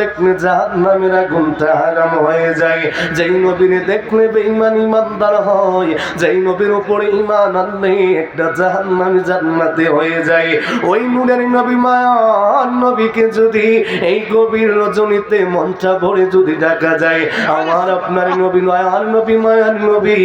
দেখলে জাহান নামের আগুনটা হারাম হয়ে যায়। যেই নবীর দেখলে বেঈমান ইমানদার হয়, যেই নবীর উপরে ইমান আনলে একটা জাহান নামে জান্নাতে হয়ে যায়। ওই নূরের নবী মায়ার নবীকে যদি এই গভীর রজনীতে মনটা ভরে যদি ডাকা যায়, আমার আপনার নবী মায়ার নবী মায়ার নবী,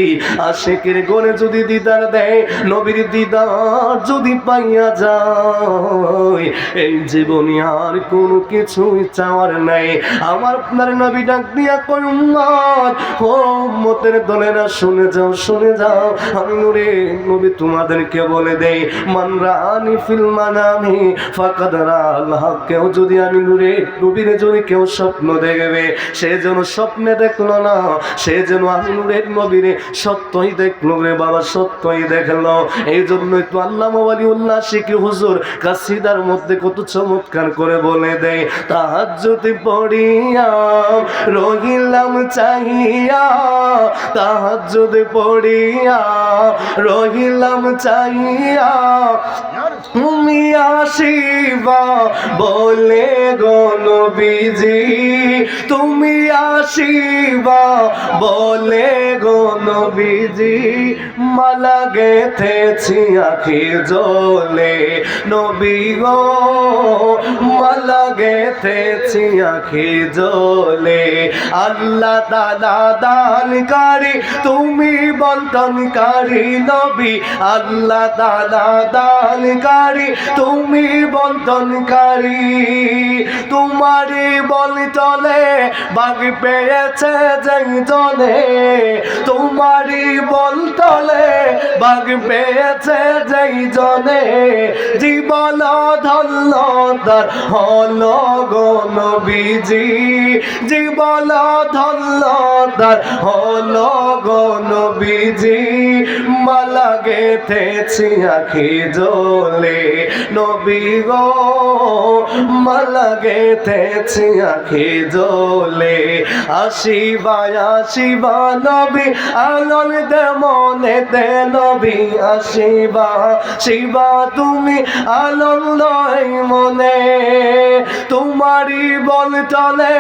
আশেকের গলে যদি দিদার দেয়, নবীর দিদার যদি পাইয়া যায়, এই জীবনে আর কোনো কিছুই চাওয়ার নাই। আমার আপনার নবী ডাক দিয়া কই উম্মত, ও উম্মতের দলেরা, শুনে যাও শুনে যাও। আমি নূরে, নবী তোমাদেরকে বলে দেই মানরানি ফিল মানামি, ফাকাদ আল্লাহ কেউ যদি আমি নূরে, নবীর যদি কেউ স্বপ্ন দেখবে, সে যেন স্বপ্নে দেখল না, সে যেন আমি নূরের নবীরে সত্যই দেখল রে বাবা, সত্যই দেখল। এই জন্যই তো আল্লাহ মাওয়ালি উল্লাহ শিখি হুজুর কাসিদার মধ্যে কত চমৎকার করে বলে দেয় যদি পড়িয়া রহিলাম চাহিয়া তাহার যদি পড়িয়া রহিলাম চাহিয়া তুমি আসিবা বলে গণবিজি তুমি আসিবা। বলে গণবিজি মালা গেথেছি আখি জলে। নবী গো, মালা গেথেছি আখি জলে। আল্লাহ দাদা দানকারী, তুমি বন্তনকারী নবী। আল্লাহ দাদা দানকারী, তুমি বন্তনকারী তোমারই বল তলে পেয়েছে জনে তোমারই বল তলে পেয়েছে যেই জীবন ধন্য তার হল গণ বিজি জীবন ধন্য তার হল গণ বিজি মালা গেথেছি আখি জলে। নবী গো মালা গেথেছি আখি জলে। আসিবা আসিবা নবী আনন দে মনে দে নবী আসিবা শিবা তুমি আনন্দ মনে তোমারই বল চলে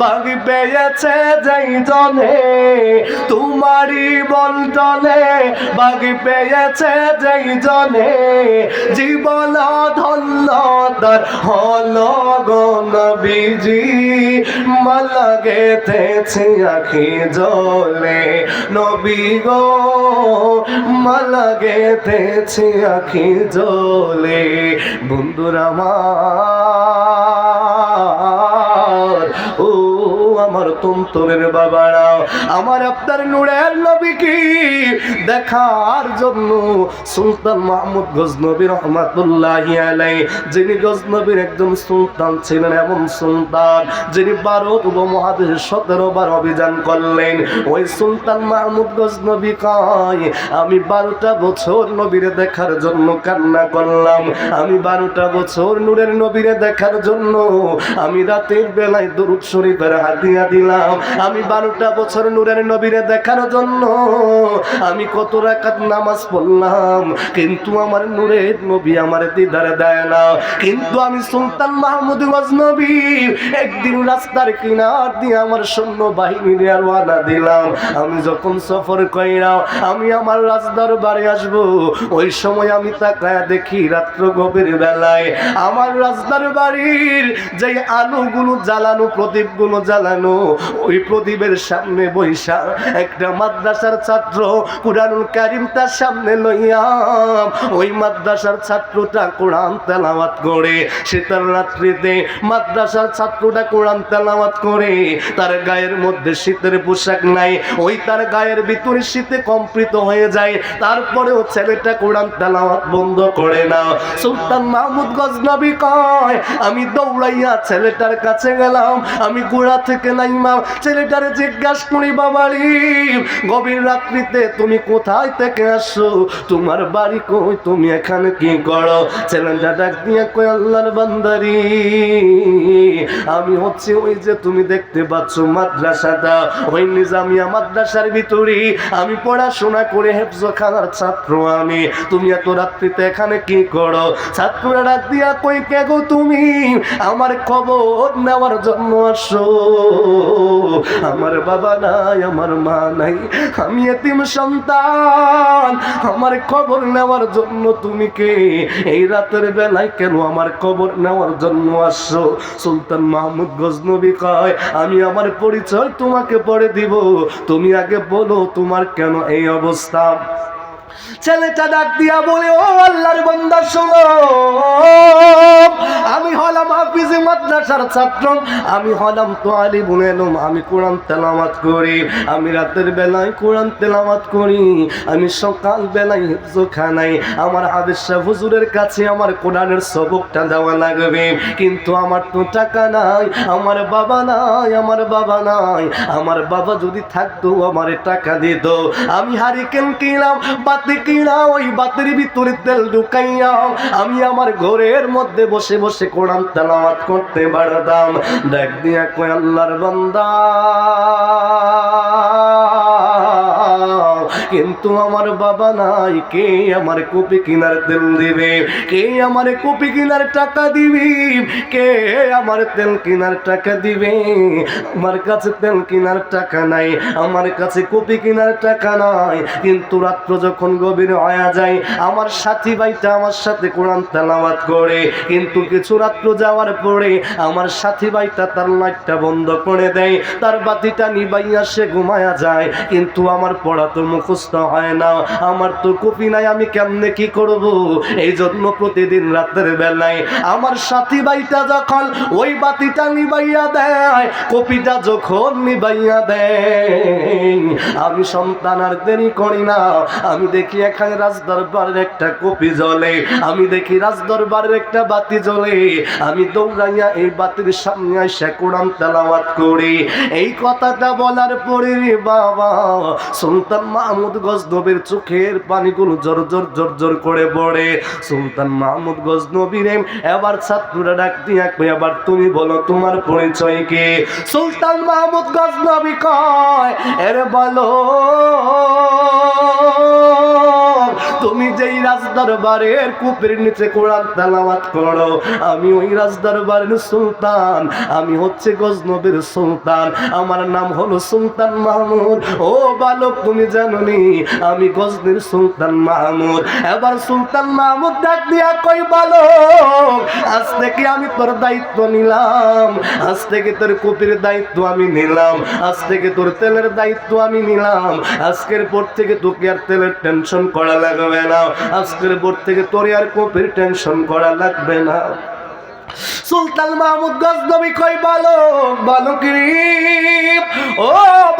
বাগ পেয়েছে যেই জনে তোমারই বল চলে বাগ পেয়েছে যেই জনে জীবন ধন্য তার হল গণ বিজি মালা গেথেছে আখি জলে। নবী গো, মালা গেথেছে আখি জলে। বন্ধুরা আমার আমার তন্তরের বাবারা আমার আপনার নূরের নবী কি? দেখার জন্য সুলতান মাহমুদ গজনবী রহমাতুল্লাহ আলাই যিনি গজনবীর একজন সুলতান ছিলেন এমন সুলতান, যিনি বারো উপমহাদেশে সতেরো বার অভিযান করলেন। ওই সুলতান মাহমুদ গজনবী কয় আমি বারোটা বছর নবীরে দেখার জন্য কান্না করলাম। আমি বারোটা বছর নূরের নবীরে দেখার জন্য। আমি রাতের বেলায় দরুদ শরীফের হাতিয়া দিলাম। আমি বারোটা বছর নূরের নবীরে দেখার জন্য আমি কত রাকাত নামাজ পড়লাম, কিন্তু আমার নূরের নবী আমার দিদার দেয় না। কিন্তু আমি সুলতান মাহমুদ গজনবী, একদিন রাস্তার কিনার দিয়ে আমার সৈন্য বাহিনী রওনা দিলাম। আমি যখন সফর কইরাম আমি আমার রাজদার বাড়ি আসব, ওই সময় আমি তাকায় দেখি রাত্র গভীর বেলায় আমার রাজদার বাড়ির যে আলোগুলো, জ্বালানো প্রদীপগুলো জ্বালানো জ্বালানো ওই প্রদীপের সামনে বৈশা একটা মাদ্রাসার ছাত্র কারিম তার সামনে ওই মাদ্রাসার ছাত্রটা কোরআন তেলাওয়াত করে। শীতের রাত্রিতে মাদ্রাসার ছাত্রটা কোরআন তেলাওয়াত করে। তার গায়ের মধ্যে শীতের পোশাক নাই, ওই তার গায়ের ভিতরে শীতে কম্পিত হয়ে যায়। তারপরেও ছেলেটা কোরআন তেলাওয়াত বন্ধ করে না। সুলতান মাহমুদ গজনবী কয়, আমি দৌড়াইয়া ছেলেটার কাছে গেলাম। আমি গোড়া থেকে নাইমা ছেলেটারে জিজ্ঞাসা করি বাবারি গভীর রাত্রিতে তুমি কোথায় থেকে আসো তোমার বাড়ি কই? তুমি এখানে কি করো? ছেলেটা ডাক দিয়ে কই আল্লাহর বান্দারি, আমি হচ্ছে ওই যে তুমি দেখতে পাচ্ছ মাদ্রাসাটা, ওই নিজামিয়া মাদ্রাসার ভিতরে আমি পড়াশোনা করে হেফজ খানার ছাত্র আমি। তুমি এত রাত্রিতে এখানে কি করো? ছাত্ররা ডাক দিয়া কই কে গো তুমি? আমার খবর নেওয়ার জন্য আসো। আমার বাবা নাই, আমার মা নাই। আমি এতিম সন্তান। আমার খবর নেওয়ার জন্য তুমি কে? এই রাতের বেলায় কেন আমার খবর নেওয়ার জন্য আসছো? সুলতান মাহমুদ গজনবী কয়, আমি আমার পরিচয় তোমাকে পরে দিব। তুমি আগে বলো তোমার কেন এই অবস্থা? ছেলেটা ডাক দিয়া বলে, ও আল্লাহর বান্দা, শোনো। মাদ্রাসার ছাত্র, আমি হলাম তো আলী বুনেলুম আমি কোরআন তেলাওয়াত করি, আমি রাতের বেলায় কোরআন তেলাওয়াত করি, আমি সকাল বেলায় খানাই আমার হাদিস হুজুরের কাছে আমার কোরআনের সবকটা দেওয়া লাগবে, কিন্তু আমার তো টাকা নাই, আমার বাবা নাই, আমার বাবা নাই, আমার বাবা যদি থাকতো, আমার টাকা দিত, আমি হারিকেন কিনলাম বাতি কিনা ওই বাতির ভিতরে তেল ঢুকাইয়া আমি আমার ঘরের মধ্যে বসে বসে কোরআন তেলাওয়াত করতে পারতাম দেখ দিয়া কয় আল্লাহর বান্দা। কিন্তু আমার বাবা নাই। কে আমার কপি কিনার তেল দিবে? কে আমার কপি কিনার টাকা দিবি? কে আমার তেল কিনার টাকা দিবে? আমার কাছে তেল কিনার টাকা নাই, আমার কাছে কপি কিনার টাকা নাই। কিন্তু রাত্র যখন গভীর হয়ে যায়, আমার সাথী ভাইটা আমার সাথে কোরআন তেলাওয়াত করে। কিন্তু কিছু রাত্র যাওয়ার পরে আমার সাথী ভাইটা তার লাইটটা বন্ধ করে দেয়, তার বাতিটা নিবাইয়া সে ঘুমায়া যায়। কিন্তু আমার পড়া তো মুখস্থ হয় না। আমার তো কপি নাই, আমি কেমনে কি করব? এই জন্য প্রতিদিন রাতের বেলায় আমার সাথী ভাইটা যখন ওই বাতিটা নিবাইয়া দেয় কপিটা যখন নিবাইয়া দেয়, আমি সন্তান আর দেরি করি না। আমি দেখি এখানে রাজদরবারের একটা কপি জ্বলে, আমি দেখি রাজদরবারের একটা বাতি জ্বলে। আমি দৌড়াইয়া এই বাতির সামনে এসে কোরআন তেলাওয়াত করি। এই কথাটা বলার পরে বাবা বাবা, সুলতান মাহমুদ গজনবীর চোখের পানিগুলো জোর জোর জোর জোর করে পড়ে। সুলতান মাহমুদ গজনবীর এবার ছাত্ররা ডাক দিয়া এবার তুমি বলো তোমার পরিচয় কে? সুলতান মাহমুদ গজনবী কয়, এর বলো। তুমি যেই রাজদরবারের কূপের নিচে কোরআন তেলাওয়াত করো, আমি ওই রাজদরবারের সুলতান, আমি হচ্ছে গজনবীর সুলতান, আমার নাম হলো সুলতান মাহমুদ। ও বালক, তুমি জানোনি, আমি গজনীর সুলতান মাহমুদ। এবার সুলতান মাহমুদ ডাক দিয়া কই বালক, আজ থেকে আমি তোর দায়িত্ব নিলাম, আজ থেকে তোর কপির দায়িত্ব আমি নিলাম, আজ থেকে তোর তেলের দায়িত্ব আমি নিলাম, আজকের পর থেকে তোকে আর তেলের টেনশন করা লাগবে না। আজকের পর থেকে তোর আর কপির টেনশন করা লাগবে না। সুলতান মাহমুদ গজনবী কই বালক? বালক ও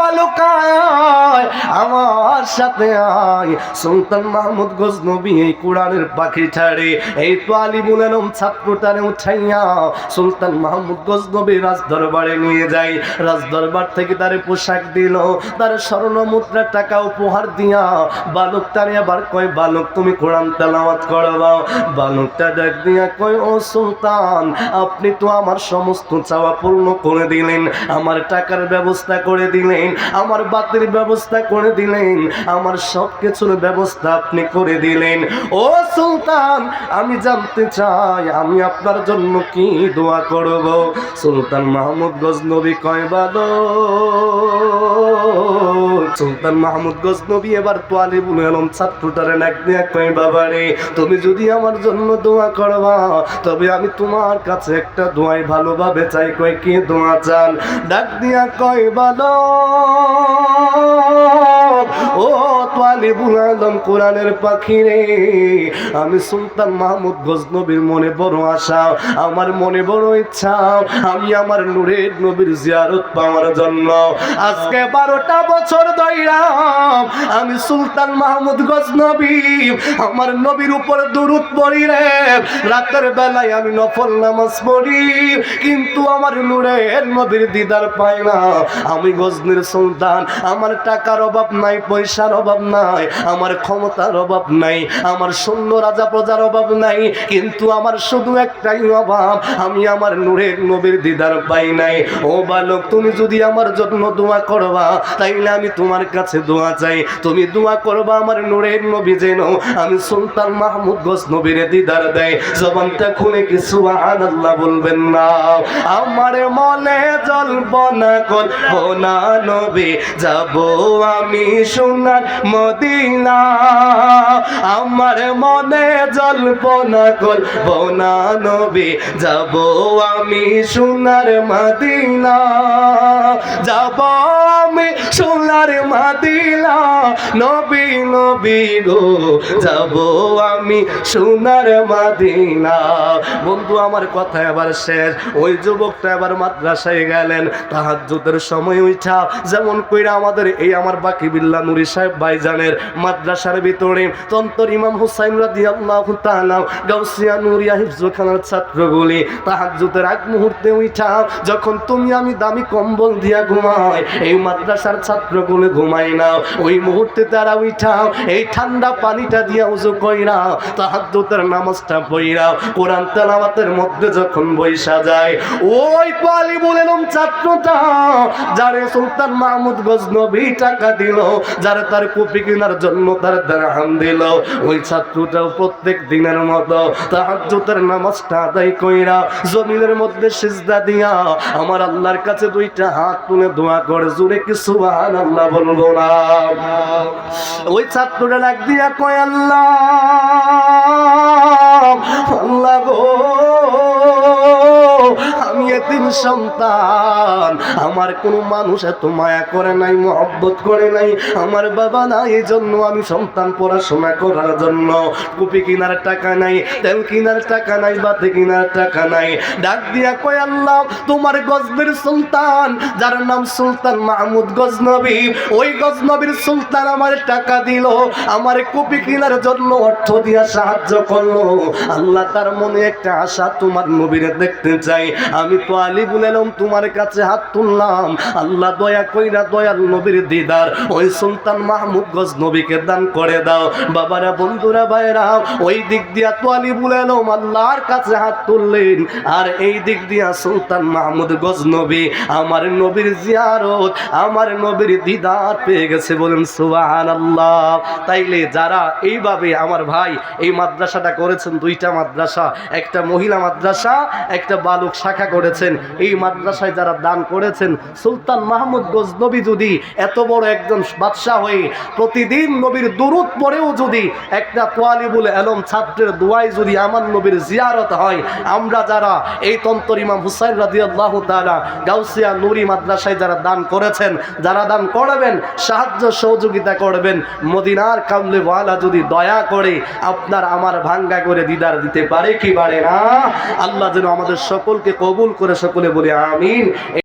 বালক আয়, আমার সাথে আয়। সুলতান মাহমুদ গজনবী এই কোরআনের পাখি ছাড়ে এই তো আলিমুল আলম ছাত্রটারে উঠাইয়া সুলতান মাহমুদ গজনবী রাজ দরবারে নিয়ে যায়। রাজ দরবার থেকে তারে পোশাক দিল, তার স্বর্ণ মুদ্রা টাকা উপহার দিয়া বালক তারে আবার কয়, বালক, তুমি কোরআন তেলাওয়াত করবাও বালকটা ডাক দিয়া কয়, ও সুলতান আপনি তো আমার সমস্ত চাওয়া পূর্ণ করে দিলেন, আমার টাকার ব্যবস্থা করে দিলেন, আমার বাতির ব্যবস্থা করে দিলেন, আমার সব কিছুর ব্যবস্থা আপনি করে দিলেন। ও সুলতান, আমি জানতে চাই, আমি আপনার জন্য কি দোয়া করব? সুলতান মাহমুদ গজনবী কয় বালক সুলতান মাহমুদ গজনবী এবার তোয়ালিবুল আলম ছাত্রটারে নাক দিয়া কই বাবা রে তুমি যদি আমার জন্য দোয়া করবা, তবে আমি তোমার কাছে একটা দোয়াই ভালোভাবে চাই। কয়, কি দোয়া চান? ডাক দিয়া কয় ভালো ও কোরআনের পাখি রে আমি সুলতান মাহমুদ গজনবীর মনে বড় আশা, আমার মনে বড় ইচ্ছা, আমি আমার নূরের নবীর জিয়ারত পাওয়ার জন্য। আজকে বারোটা বছর দইরাম আমি সুলতান মাহমুদ গজনবী আমার নবীর উপর দুরুদ পড়ি রে রাতের বেলায় আমি নফল নামাজ পড়ি, কিন্তু আমার নূরের নবীর দিদার পাই না। আমি গজনির সুলতান, আমার টাকার অভাব নাই, পয়সার অভাব নাই, আমার ক্ষমতার অভাব নাই, আমার শূন্য রাজা প্রজার অভাব নাই, কিন্তু আমার শুধু একটাই অভাব, আমি আমার নূরের নবীর দিদার পাই নাই। ও বালক, তুমি যদি আমার জন্য দোয়া করবা, তাইলে আমি তোমার কাছে দোয়া চাই। তুমি দোয়া করবা আমার নূরের নবী যেন আমি সুলতান মাহমুদ গোস নবীর দিদার দেয়। জবানটা খুলে কিছু আল্লাহ বলবেন না। আমার মনে জল্পনা করব না নবী, যাব আমি সোনার মদিনা, আমার মনে জল্পনা করব না নবী, যাব আমি সোনার মদিনা, যাব আমি সোনার মদিনা, নবী নবী গো, যাব আমি সোনার মদিনা। বন্ধু, আমার কথা এবার শেষ। ওই যুবকটা এবার মাদ্রাসায় গেলেন। তাহাজ্জুদের সময় উঠা যেমন কইরা আমাদের এই আমার বাকি বিল্লা নুরি সাহেব ভাইজানের মাদ্রাসার ভিতরে। তন্তর ইমাম হুসাইন রাদিয়াল্লাহু তাআলা গাউসিয়া নুরিয়া হিফজুখানার ছাত্রগুলি তাহাজ্জুদের আগ মুহূর্তে উঠা যখন তুমি আমি দামি কম্বল দিয়া ঘুমাই, এই মাদ্রাসার ছাত্রগুলো ঘুমাই না। ওই মুহূর্তে তারা উঠা এই ঠান্ডা পানিটা দিয়া উজু কইরা, তাহাজ্জুদের নামাজটা পইরা কোরআন তেলাওয়াতের মধ্যে যখন বৈশা যায়, ওই পালি বলেলাম ছাত্রটা, যারে সুলতান মাহমুদ গজনবী টাকা দিল, যারা তার কপি কেনার জন্য তার দারাহাম দিল। ওই ছাত্রটাও প্রত্যেক দিনের মতো তাহাজ্জুদের নামাজটা আদায় কইরা জমিনের মধ্যে সিজদা দিয়া, আমার আল্লাহর কাছে দুইটা হাত তুলে দোয়া করে জুড়ে কি সুবহানাল্লাহ বলব না? ওই ছাত্রটা ডাক দিয়া কয়, আল্লাহ আল্লাহ গো সন্তান। আমার কোনো মানুষ এত মায়া করে নাই, মহব্বত করে নাই। আমার বাবা নাই এই জন্য আমি সন্তান পড়াশোনা করার জন্য। কুপি কিনার টাকা নাই, তেল কিনার টাকা নাই, বাতি কিনার টাকা নাই। ডাক দিয়া কয়, আল্লাহ, তোমার গজবের সুলতান, যার নাম সুলতান মাহমুদ গজনবী, ওই গজনবীর সুলতান আমার টাকা দিল। আমার কুপি কিনার জন্য অর্থ দিয়া সাহায্য করল। আল্লাহ তার মনে একটা আশা তোমার নবীরে দেখতে চাই। আমি তো আলী বলেলাম তোমার কাছে হাত তুললাম। আল্লাহ দয়া কইরা দয়াল নবীর দিদার, ওই সুলতান মাহমুদ গজ নবীকে দান করে দাও। বাবারা, বন্ধুরা ভাইরা ওই দিক দিয়া তো আলী বলেলাম আল্লাহর কাছে হাত তুললেন। আর এই দিক দিয়া সুলতান মাহমুদ গজ নবী আমার নবীর জিয়ারত, আমার নবীর দিদার পেয়ে গেছে বলেন সুবাহান আল্লাহ তাইলে যারা এইভাবে আমার ভাই এই মাদ্রাসাটা করেছেন, দুইটা মাদ্রাসা, একটা মহিলা মাদ্রাসা, একটা বালক শাখা করেছেন এই মাদ্রাসায় যারা দান করেছেন, সুলতান মাহমুদ গজনবী যদি এত বড় একজন বাদশাহ হয়ে প্রতিদিন নবীর দুরুদ পরেও যদি একটা তোয়ালিবুল আলম ছাত্রের দোয়াই যদি আমার নবীর জিয়ারত হয়, আমরা যারা এই তন্তর ইমাম হুসাইন রাজি আল্লাহ তালা গাউসিয়া নুরি মাদ্রাসায় যারা দান করেছেন, যারা দান করবেন, সাহায্য সহযোগিতা করবেন, মদিনার কামলেওয়ালা যদি দয়া করে আপনার আমার ভাঙ্গা করে দিদার দিতে পারে কি পারে না? আল্লাহ যেন আমাদের সকলকে কবুল করে সকলে বলি আমিন।